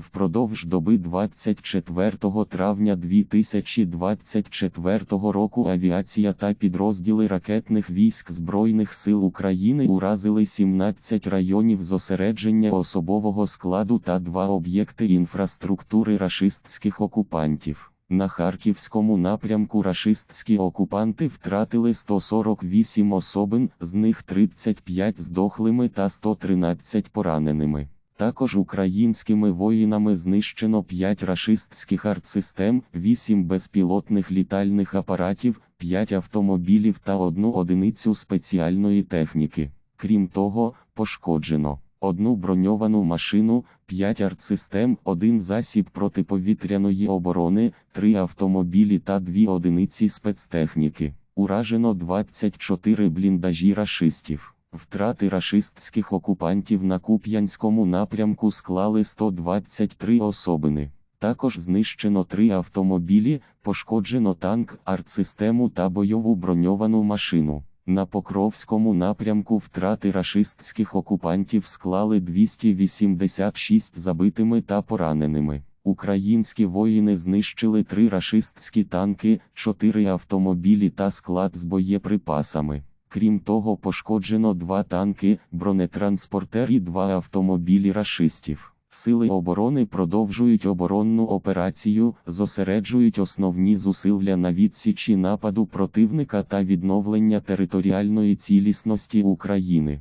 Впродовж доби 24 травня 2024 року авіація та підрозділи ракетних військ Збройних сил України уразили 17 районів зосередження особового складу та два об'єкти інфраструктури рашистських окупантів. На харківському напрямку рашистські окупанти втратили 148 особин, з них 35 здохлими та 113 пораненими. Також українськими воїнами знищено 5 рашистських артсистем, 8 безпілотних літальних апаратів, 5 автомобілів та одну одиницю спеціальної техніки. Крім того, пошкоджено одну броньовану машину, 5 артсистем, один засіб протиповітряної оборони, 3 автомобілі та 2 одиниці спецтехніки. Уражено 24 бліндажі рашистів. Втрати рашистських окупантів на Куп'янському напрямку склали 123 особини. Також знищено три автомобілі, пошкоджено танк, артсистему та бойову броньовану машину. На Покровському напрямку втрати рашистських окупантів склали 286 забитими та пораненими. Українські воїни знищили три рашистські танки, чотири автомобілі та склад з боєприпасами. Крім того, пошкоджено два танки, бронетранспортер і два автомобілі рашистів. Сили оборони продовжують оборонну операцію, зосереджують основні зусилля на відсічі нападу противника та відновлення територіальної цілісності України.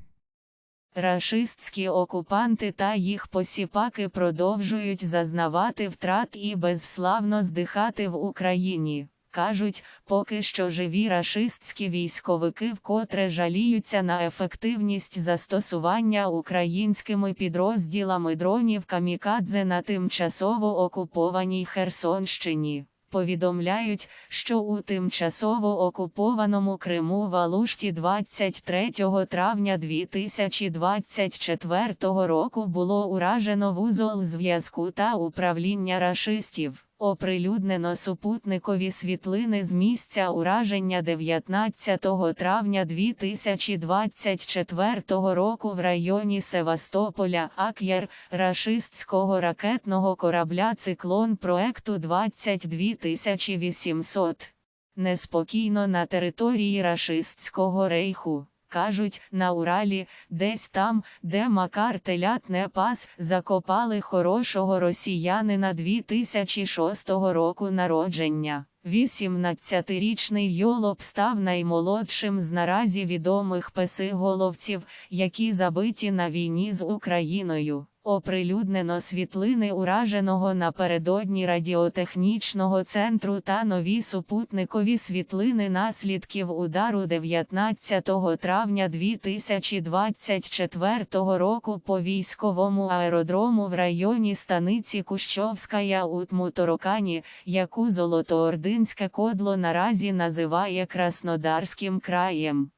Рашистські окупанти та їх посіпаки продовжують зазнавати втрат і безславно здихати в Україні. Кажуть, поки що живі рашистські військовики вкотре жаліються на ефективність застосування українськими підрозділами дронів камікадзе на тимчасово окупованій Херсонщині. Повідомляють, що у тимчасово окупованому Криму в Алушті 23 травня 2024 року було уражено вузол зв'язку та управління рашистів. Оприлюднено супутникові світлини з місця ураження 19 травня 2024 року в районі Севастополя Ак'єр рашистського ракетного корабля циклон проекту 22800. Неспокійно на території рашистського рейху. Кажуть, на Уралі, десь там, де Макар телят не пас, закопали хорошого росіянина 2006 року народження. 18-річний Йолоп став наймолодшим з наразі відомих песиголовців, які забиті на війні з Україною. Оприлюднено світлини ураженого напередодні радіотехнічного центру та нові супутникові світлини наслідків удару 19 травня 2024 року по військовому аеродрому в районі станиці Кущовськая у Тмуторокані, яку Золотоординське кодло наразі називає Краснодарським краєм.